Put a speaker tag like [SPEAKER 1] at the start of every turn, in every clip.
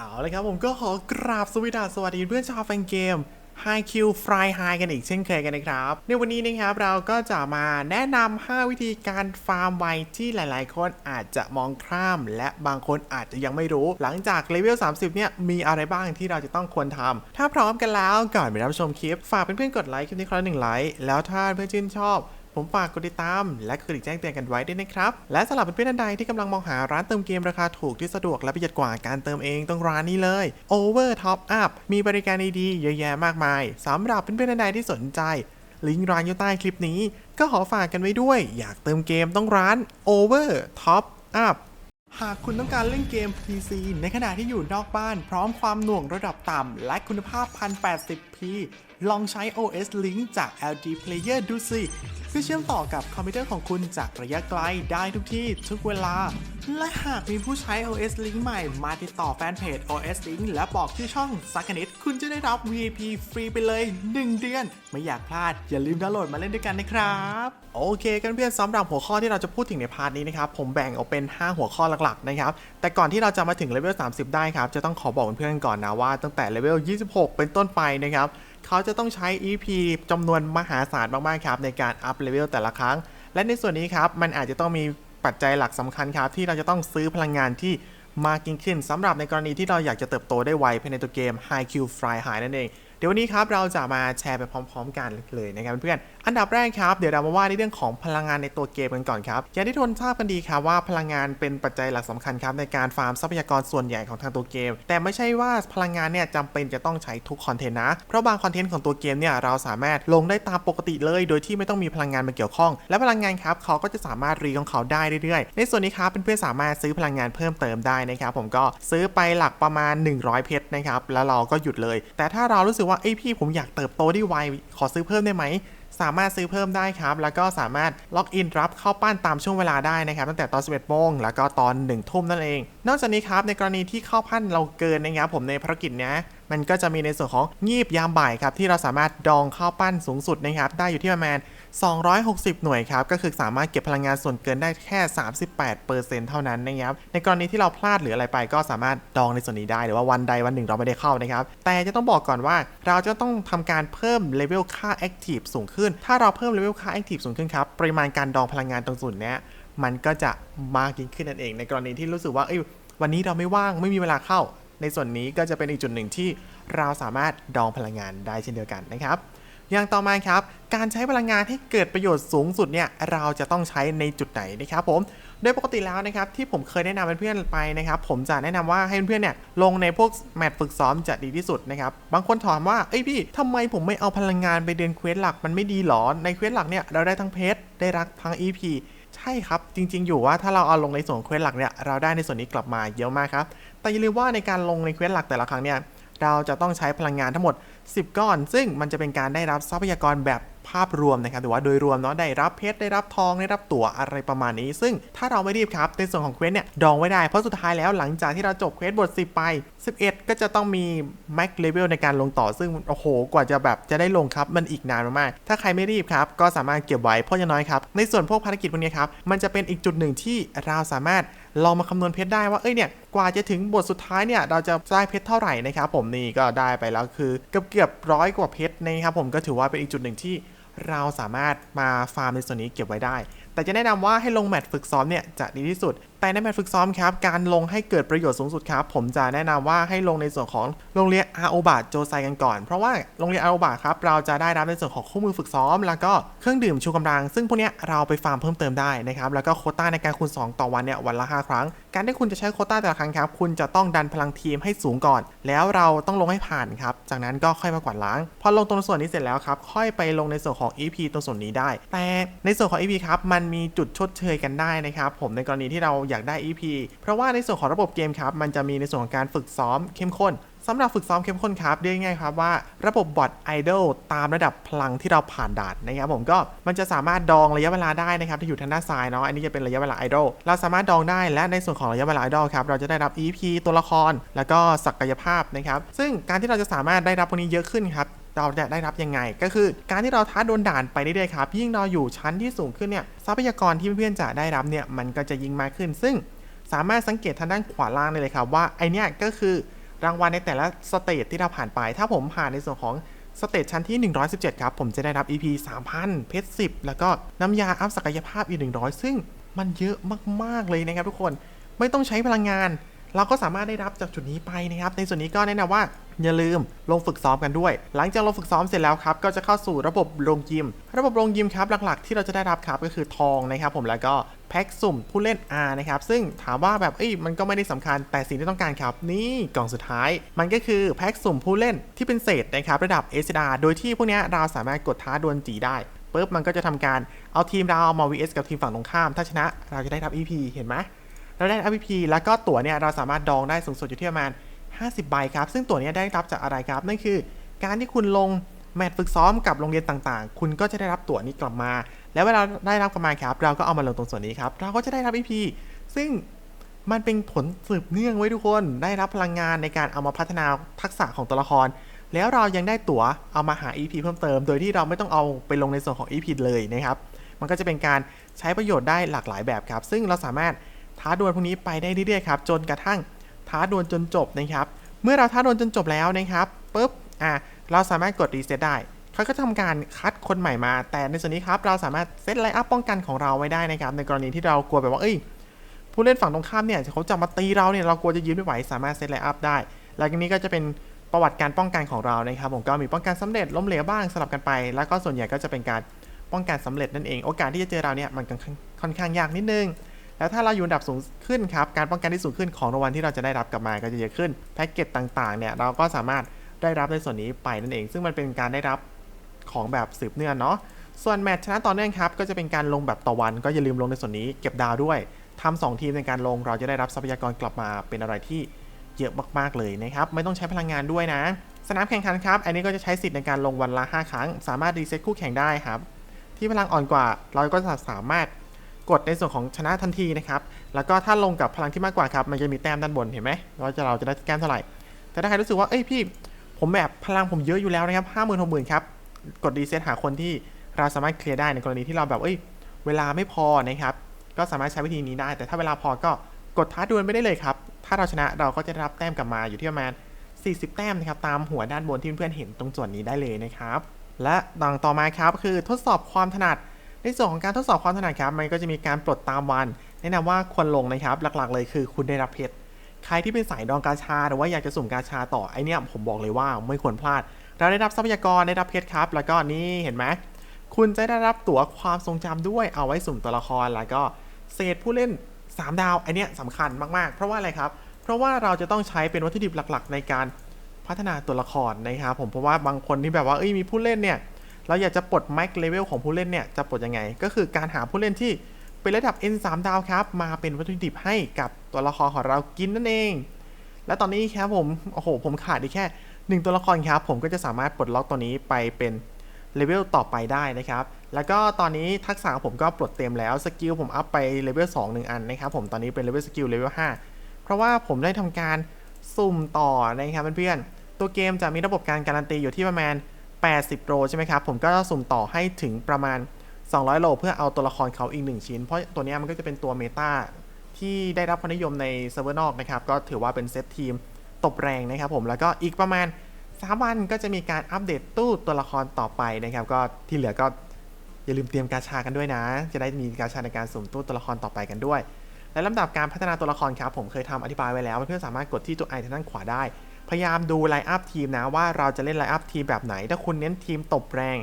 [SPEAKER 1] เอาเลยครับผมก็ขอกราบสวัสดีสวัสดีเพื่อนชาวแฟนเกม High Q Fly High กันอีกเช่นเคยกันนะครับ ในวันนี้นะครับเราก็จะมาแนะนำ 5 วิธีการฟาร์มไวที่หลายๆ คนอาจจะมองข้าม และบางคนอาจจะยังไม่รู้ หลังจากเลเวล 30 เนี่ย มีอะไรบ้างที่เราจะต้องควรทำถ้าพร้อมกันแล้วก่อนไปรับชมคลิป ฝากเพื่อนๆกดไลค์คลิปนี้คนละหนึ่งไลค์แล้วถ้าเพื่อนชื่นชอบ ผมฝากกดติดตาม และกดติดแจ้งเตือนกันไว้ด้วยนะครับ และสำหรับเพื่อนๆท่านใดที่กำลังมองหาร้านเติมเกมราคาถูกที่สะดวกและประหยัดกว่าการเติมเองต้องร้านนี้เลย Over Top Up มีบริการดีๆเยอะแยะมากมายสำหรับเพื่อนๆท่านใดที่สนใจ ลิงก์ร้านอยู่ใต้คลิปนี้ ก็ขอฝากกันไว้ด้วย อยากเติมเกมต้องร้าน Over Top Up หากคุณต้องการเล่นเกม PC ในขณะที่อยู่นอกบ้าน พร้อมความหน่วงระดับต่ำและคุณภาพ 1080p ลองใช้ OS Link จาก LG Player ดูสิเพื่อเชื่อมต่อกับคอมพิวเตอร์ของคุณจากระยะไกลได้ทุกที่ทุกเวลา และหากมีผู้ใช้ OS Link ใหม่มาติดต่อแฟนเพจ OS Link และบอกชื่อช่องสักนิดคุณจะได้รับ VIP ฟรีไปเลย 1 เดือน ไม่อยากพลาด อย่าลืมดาวน์โหลดมาเล่นด้วยกันนะครับ โอเคกันเพื่อนสำหรับหัวข้อที่เราจะพูดถึงในพาร์ทนี้นะครับ ผมแบ่งออกเป็น 5 หัวข้อหลักๆนะครับ แต่ก่อนที่เราจะมาถึงเลเวล 30 ได้ครับ จะต้องขอบอกเพื่อนๆก่อนนะว่าตั้งแต่เลเวล 26 เป็นต้นไปนะครับ เขาจะต้องใช้ EP จำนวนมหาศาลมากๆครับในการอัพเลเวลแต่ละครั้ง และในส่วนนี้ครับมันอาจจะต้องมีปัจจัยหลักสำคัญครับ ที่เราจะต้องซื้อพลังงานที่มากยิ่งขึ้นสำหรับในกรณีที่เราอยากจะเติบโตได้ไวภายในตัวเกม High Q Fly High นั่นเอง เดี๋ยววันนี้ครับเราจะมาแชร์ไปพร้อม ๆ กันเลยนะครับเพื่อนๆอันดับแรกครับเดี๋ยวเรามาว่าในเรื่องของพลังงานในตัวเกมกันก่อนครับอย่างที่ทุนทราบกันดีครับว่าพลังงานเป็นปัจจัยหลักสำคัญครับในการฟาร์มทรัพยากรส่วนใหญ่ของทางตัวเกม แต่ไม่ใช่ว่าพลังงานเนี่ยจำเป็นจะต้องใช้ทุกคอนเทนต์นะ เพราะบางคอนเทนต์ของตัวเกมเนี่ยเราสามารถลงได้ตามปกติเลย โดยที่ไม่ต้องมีพลังงานมาเกี่ยวข้อง และพลังงานครับเขาก็จะสามารถรีของเขาได้เรื่อยๆ ในส่วนนี้ครับเพื่อนๆสามารถซื้อพลังงานเพิ่มเติมได้นะครับผมก็ซื้อไปหลักประมาณ 100 เพชรนะครับแล้วเราก็หยุดเลย แต่ถ้าเรารู้สึกว่าเอ้พี่ผมอยากเติบโตได้ไวขอซื้อเพิ่มได้ไหมสามารถซื้อเพิ่มได้ครับ แล้วก็สามารถล็อกอินรับเข้าปั้นตามช่วงเวลาได้นะครับ ตั้งแต่ตอน 11โมงแล้วก็ตอน 1 ทุ่มนั่นเอง นอกจากนี้ครับในกรณีที่เข้าปั้นเราเกินนะครับผมในภารกิจเนี้ยมันก็จะมีในส่วนของงีบยามบ่ายครับที่เราสามารถดองเข้าปั้นสูงสุดนะครับได้อยู่ที่ประมาณ 260 หน่วยครับ ก็คือสามารถเก็บพลังงานส่วนเกินได้แค่ 38%เท่านั้นนะครับ ในกรณีที่เราพลาดหรืออะไรไปก็สามารถดองในส่วนนี้ได้ หรือว่าวันใดวันหนึ่งเราไม่ได้เข้านะครับ แต่จะต้องบอกก่อนว่าเราจะต้องทำการเพิ่มเลเวลค่า Active สูงขึ้น ถ้าเราเพิ่มเลเวลค่า Active สูงขึ้นครับ ปริมาณการดองพลังงานตรงส่วนนี้มันก็จะมากยิ่งขึ้นนั่นเอง ในกรณีที่รู้สึกว่าเอ้ยวันนี้เราไม่ว่างไม่มีเวลาเข้า ในส่วนนี้ก็จะเป็นอีกจุดหนึ่งที่เราสามารถดองพลังงานได้เช่นเดียวกันนะครับ อย่างต่อมาครับ การใช้พลังงานให้เกิดประโยชน์สูงสุดเนี่ยเราจะต้องใช้ในจุดไหนนะครับผมโดยปกติแล้วนะครับที่ผมเคยแนะนำเพื่อนๆไปนะครับ ผมจะแนะนำว่าให้เพื่อนๆเนี่ยลงในพวกแมตช์ฝึกซ้อมจะดีที่สุดนะครับบางคนถามว่าเอ้ยพี่ทำไมผมไม่เอาพลังงานไปเดินเควสหลักมันไม่ดีหรอในเควสหลักเนี่ยเราได้ทั้งเพชรได้รักทั้ง EP ใช่ครับ จริง ๆ อยู่ว่าถ้าเราเอาลงในส่วนเควสหลักเนี่ยเราได้ในส่วนนี้กลับมาเยอะมากครับแต่อย่าลืมว่าในการลงในเควสหลักแต่ละครั้งเนี่ย เราจะต้องใช้พลังงานทั้งหมด 10 ก้อน ซึ่งมันจะเป็นการได้รับทรัพยากรแบบภาพรวมนะครับหรือว่าโดยรวมเนาะได้รับเพชรได้รับทองได้รับตั๋วอะไรประมาณนี้ ซึ่งถ้าเราไม่รีบครับในส่วนของเควสเนี่ยดองไว้ได้เพราะสุดท้ายแล้วหลังจากที่เราจบเควสบท 10 ไป 11 ก็จะต้องมีแม็กเลเวลในการลงต่อซึ่งโอ้โหกว่าจะแบบจะได้ลงครับมันอีกนานมากๆถ้าใครไม่รีบครับก็สามารถเก็บไว้เพราะอย่างน้อยครับในส่วนพวกภารกิจพวกนี้ครับมันจะเป็นอีกจุดหนึ่งที่เราสามารถ ลองมาคำนวณเพชรได้ว่าเอ้ยเนี่ยกว่าจะถึงบทสุดท้ายเนี่ยเราจะได้เพชรเท่าไหร่นะครับผมนี่ก็ได้ไปแล้วคือเกือบเกือบร้อยกว่าเพชรนะครับผมก็ถือว่าเป็นอีกจุดหนึ่งที่เราสามารถมาฟาร์มในส่วนนี้เก็บไว้ได้ แต่จะแนะนำว่าให้ลงแมตช์ฝึกซ้อมเนี่ยจะดีที่สุด แต่ในแมตช์ฝึกซ้อมครับการลงให้เกิดประโยชน์สูงสุดครับ ผมจะแนะนำว่าให้ลงในส่วนของโรงเรียนอาโอบาโจไซกันก่อน เพราะว่าโรงเรียนอาโอบาครับเราจะได้รับในส่วนของคู่มือฝึกซ้อม แล้วก็เครื่องดื่มชูกำลัง ซึ่งพวกนี้เราไปฟาร์มเพิ่มเติมได้นะครับแล้วก็โคต้าในการคูณ 2 ต่อวันเนี่ยวันละ 5 ครั้ง การที่คุณจะใช้โคต้าแต่ละครั้งครับคุณจะต้องดันพลังทีมให้สูงก่อน แล้วเราต้องลงให้ผ่านครับจากนั้นก็ค่อยมากวาดล้าง พอลงตรงส่วนนี้เสร็จแล้วครับค่อยไปลงในส่วนของ EP ตรงส่วนนี้ได้ แต่ในส่วนของ EP ครับมันมีจุดชดเชยกันได้นะครับผมในกรณีที่เราอยากได้ EP เพราะว่าในส่วนของระบบเกมครับมันจะมีในส่วนของการฝึกซ้อมเข้มข้นสำหรับฝึกซ้อมเข้มข้นครับเรียกง่ายๆครับว่าระบบบอทไอดอลตามระดับพลังที่เราผ่านด่านนะครับผมก็มันจะสามารถดองระยะเวลาได้นะครับที่อยู่ทางด้านซ้ายเนาะอันนี้จะเป็นระยะเวลาไอดอลเราสามารถดองได้และในส่วนของระยะเวลาไอดอลครับเราจะได้รับ EP ตัวละคร แล้วก็ศักยภาพนะครับซึ่งการที่เราจะสามารถได้รับพวกนี้เยอะขึ้นครับ เราจะได้รับยังไง ก็คือการที่เราท้าโดนด่านไปเรื่อยๆครับ ยิ่งเราอยู่ชั้นที่สูงขึ้นเนี่ยทรัพยากรที่เพื่อนๆจะได้รับเนี่ยมันก็จะยิ่งมากขึ้น ซึ่งสามารถสังเกตทางด้านขวาล่างได้เลยครับว่าไอเนี้ยก็คือรางวัลในแต่ละสเตจที่เราผ่านไป ถ้าผมผ่านในส่วนของสเตจชั้นที่ 117 ครับ ผมจะได้รับ EP 3,000 เพชร 10 แล้วก็น้ำยาอัพศักยภาพอีก 100 ซึ่งมันเยอะมาก ๆ เลยนะครับทุกคน ไม่ต้องใช้พลังงาน เราก็สามารถได้รับจากจุดนี้ไปนะครับ ในส่วนนี้ก็แนะนำว่าอย่าลืมลงฝึกซ้อมกันด้วย หลังจากลงฝึกซ้อมเสร็จแล้วครับ ก็จะเข้าสู่ระบบโรงยิม ระบบโรงยิมครับหลักๆ ที่เราจะได้รับครับก็คือทองนะครับผมแล้วก็แพ็กสุ่มผู้เล่น R นะครับ ซึ่งถามว่าแบบเอ้ยมันก็ไม่ได้สำคัญแต่สิ่งที่ต้องการครับ นี่กล่องสุดท้าย มันก็คือแพ็กสุ่มผู้เล่นที่เป็นเศษนะครับระดับ s อ r โดยที่พวกนี้เราสามารถกดท้าดวลจีได้ปุ๊บมันก็จะทำการเอาทีมเรามา vs กับทีมฝั่งตรงข้าม ถ้าชนะเราจะได้รับ EP เห็นไหม เราได้ RPP แล้วก็ตั๋วเนี่ยเราสามารถดองได้สูงสุดอยู่ที่ประมาณ 50 ใบครับ ซึ่งตั๋วเนี้ได้รับจากอะไรครับ นั่นคือ การที่คุณลงแมตช์ฝึกซ้อมกับโรงเรียนต่างๆ คุณก็จะได้รับตั๋วนี้กลับมา แล้วเวลาได้รับกลับมาครับ เราก็เอามาลงตรงส่วนนี้ครับ เราก็จะได้รับ EP ซึ่งมันเป็นผลสืบเนื่องไว้ทุกคน ได้รับพลังงานในการเอามาพัฒนาทักษะของตัวละคร แล้วเรายังได้ตั๋วเอามาหา EP เพิ่มเติม โดยที่เราไม่ต้องเอาไปลงในส่วนของ EP เลยนะครับ มันก็จะเป็นการใช้ประโยชน์ได้หลากหลายแบบครับ ซึ่งเราสามารถ ท้าดวลพวกนี้ไปได้เรื่อยๆครับจนกระทั่งท้าดวลจนจบนะครับ เมื่อเราท้าดวลจนจบแล้วนะครับปุ๊บอะเราสามารถกดรีเซ็ตได้เขาก็ทำการคัดคนใหม่มา แต่ในส่วนนี้ครับเราสามารถเซตไลน์อัพป้องกันของเราไว้ได้นะครับในกรณีที่เรากลัวแบบว่าเอ้ยผู้เล่นฝั่งตรงข้ามเนี่ยเขาจะมาตีเราเนี่ยเรากลัวจะยืนไม่ไหวสามารถเซตไลน์อัพได้ แล้วทีนี้ก็จะเป็นประวัติการป้องกันของเรานะครับผมก็มีป้องกันสำเร็จล้มเหลวบ้างสลับกันไป แล้วก็ส่วนใหญ่ก็จะเป็นการป้องกันสำเร็จนั่นเอง โอกาสที่จะเจอเราเนี่ยมันค่อนข้างยากนิดนึง แล้วถ้าเราอยู่อันดับสูงขึ้นครับ การป้องกันที่สูงขึ้นของรางวัลที่เราจะได้รับกลับมาก็จะเยอะขึ้น แพ็กเกจต่างๆ เนี่ยเราก็สามารถได้รับในส่วนนี้ไปนั่นเอง ซึ่งมันเป็นการได้รับของแบบสืบเนื่องเนาะ ส่วนแมตช์ชนะต่อเนื่องครับ ก็จะเป็นการลงแบบต่อวัน ก็อย่าลืมลงในส่วนนี้เก็บดาวด้วยทำสองทีมในการลงเราจะได้รับทรัพยากรกลับมาเป็นอะไรที่เยอะมากๆเลยนะครับ ไม่ต้องใช้พลังงานด้วยนะ สนามแข่งขันครับ อันนี้ก็จะใช้สิทธิ์ในการลงวันละ 5 ครั้ง สามารถรีเซ็ตคู่แข่งได้ครับ ที่พลังอ่อนกว่าเราก็จะสามารถ กดในส่วนของชนะทันทีนะครับ แล้วก็ถ้าลงกับพลังที่มากกว่าครับ มันจะมีแต้มด้านบนเห็นไหมว่าจะเราจะได้แต้มเท่าไหร่ แต่ถ้าใครรู้สึกว่า เอ้ยพี่ ผมแบบพลังผมเยอะอยู่แล้วนะครับห้าหมื่นหกหมื่นครับ กดรีเซ็ตหาคนที่เราสามารถเคลียร์ได้ในกรณีที่เราแบบ เอ้ย เวลาไม่พอนะครับ ก็สามารถใช้วิธีนี้ได้ แต่ถ้าเวลาพอก็กดท้าดวลไม่ได้เลยครับ ถ้าเราชนะเราก็จะได้รับแต้มกลับมาอยู่ที่ประมาณ 40 แต้มนะครับ ตามหัวด้านบนที่เพื่อนๆเห็นตรงส่วนนี้ได้เลยนะครับ และดังต่อมาครับคือทดสอบความถนัด ในส่วนของการทดสอบความถนัดครับมันก็จะมีการปลดตามวัน แนะนำว่าควรลงนะครับหลักๆ เลยคือคุณได้รับเพชรใครที่เป็นสายดองกาชาหรือว่าอยากจะสุ่มกาชาต่อไอเนี้ยผมบอกเลยว่าไม่ควรพลาด เราได้รับทรัพยากรได้รับเพชรครับ แล้วก็นี่เห็นไหมคุณจะได้รับตั๋วความทรงจำด้วยเอาไว้สุ่มตัวละครแล้วก็เศษผู้เล่น 3 ดาวไอเนี้ยสำคัญมากๆ เพราะว่าอะไรครับ เพราะว่าเราจะต้องใช้เป็นวัตถุดิบหลักๆ ในการพัฒนาตัวละครนะครับผมเพราะว่าบางคนที่แบบว่าเอ้ยมีผู้เล่นเนี่ย เราอยากจะปลดแม็กเลเวลของผู้เล่นเนี่ยจะปลดยังไง ก็คือการหาผู้เล่นที่เป็นระดับ N 3 ดาวครับ มาเป็นวัตถุดิบให้กับตัวละครของเรากินนั่นเอง และตอนนี้ครับผมโอ้โหผมขาดอีกแค่หนึ่งตัวละครครับ ผมก็จะสามารถปลดล็อกตัวนี้ไปเป็นเลเวลต่อไปได้นะครับ แล้วก็ตอนนี้ทักษะผมก็ปลดเต็มแล้วสกิลผมอัพไปเลเวล2 1 อันนะครับผมตอนนี้เป็นเลเวลสกิลเลเวล5เพราะว่าผมได้ทำการสุ่มต่อนะครับเพื่อนๆตัวเกมจะมีระบบการการันตีอยู่ที่ประมาณ 80 โลใช่ไหมครับ ผมก็จะสุ่มต่อให้ถึงประมาณ 200 โล เพื่อเอาตัวละครเขาอีก 1 ชิ้น เพราะตัวนี้มันก็จะเป็นตัวเมตาที่ได้รับความนิยมในเซิร์ฟเวอร์นอกนะครับ ก็ถือว่าเป็นเซตทีมตบแรงนะครับผม แล้วก็อีกประมาณ 3 วันก็จะมีการอัปเดตตู้ตัวละครต่อไปนะครับ ก็ที่เหลือก็อย่าลืมเตรียมกาชากันด้วยนะ จะได้มีกาชาในการสุ่มตู้ตัวละครต่อไปกันด้วย และลำดับการพัฒนาตัวละครครับผมเคยทำอธิบายไว้แล้วเพื่อนๆสามารถกดที่ตัวไอทางด้านขวาได้ พยายามดูไลน์อัพทีมนะว่าเราจะเล่นไลน์อัพทีมแบบไหน ถ้าคุณเน้นทีมตบแรง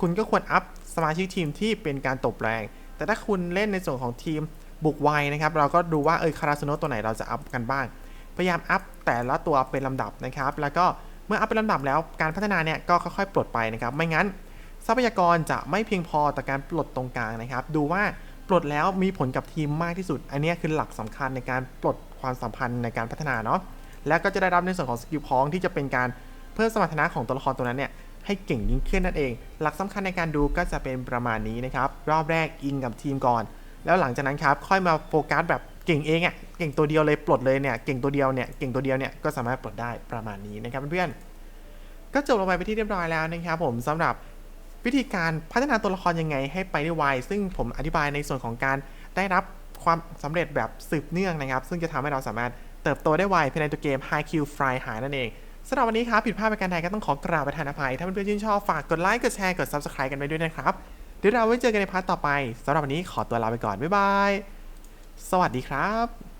[SPEAKER 1] คุณก็ควรอัพสมาชิกทีมที่เป็นการตบแรง แต่ถ้าคุณเล่นในส่วนของทีมบุกไวนะครับ เราก็ดูว่าเออคาราสโนตัวไหนเราจะอัพกันบ้าง พยายามอัพแต่ละตัวเป็นลำดับนะครับ แล้วก็เมื่ออัพเป็นลำดับแล้วการพัฒนาเนี่ยก็ค่อยๆปลดไปนะครับ ไม่งั้น ทรัพยากรจะไม่เพียงพอต่อการปลดตรงกลางนะครับ ดูว่าปลดแล้วมีผลกับทีมมากที่สุด อันนี้คือหลักสำคัญในการปลดความสัมพันธ์ในการพัฒนาเนาะ แล้วก็จะได้รับในส่วนของสกิลพ้องที่จะเป็นการเพิ่มสมรรถนะของตัวละครตัวนั้นเนี่ยให้เก่งยิ่งขึ้นนั่นเอง หลักสำคัญในการดูก็จะเป็นประมาณนี้นะครับ รอบแรกอิงกับทีมก่อน แล้วหลังจากนั้นครับค่อยมาโฟกัสแบบเก่งเองอะ่ะเก่งตัวเดียวเลยปลดเลยเนี่ยเก่งตัวเดียวเนี่ยเก่งตัวเดียวเนี่ยก็สามารถปลดได้ประมาณนี้นะครับเพื่อนๆก็จบลงไปไปที่เรียบร้อยแล้วนะครับผมสำหรับวิธีการพัฒนาตัวละครยังไงให้ไปได้ไวซึ่งผมอธิบายในส่วนของการได้รับความสำเร็จแบบสืบเนื่องนะครับ ซึ่งจะทำให้เราสามารถ เติบโตได้ไวภายในตัวเกม High Q Fly หายนั่นเองสำหรับวันนี้ครับ ผิดพลาดประการใดก็ต้องขอกราบประทานอภัย ถ้าเพื่อนๆชื่นชอบ ฝากกดไลค์ กดแชร์ กด Subscribe กันไปด้วยนะครับ เดี๋ยวเราไว้เจอกันในพาร์ทต่อไปสำหรับวันนี้ขอตัวลาไปก่อน บ๊ายบาย สวัสดีครับ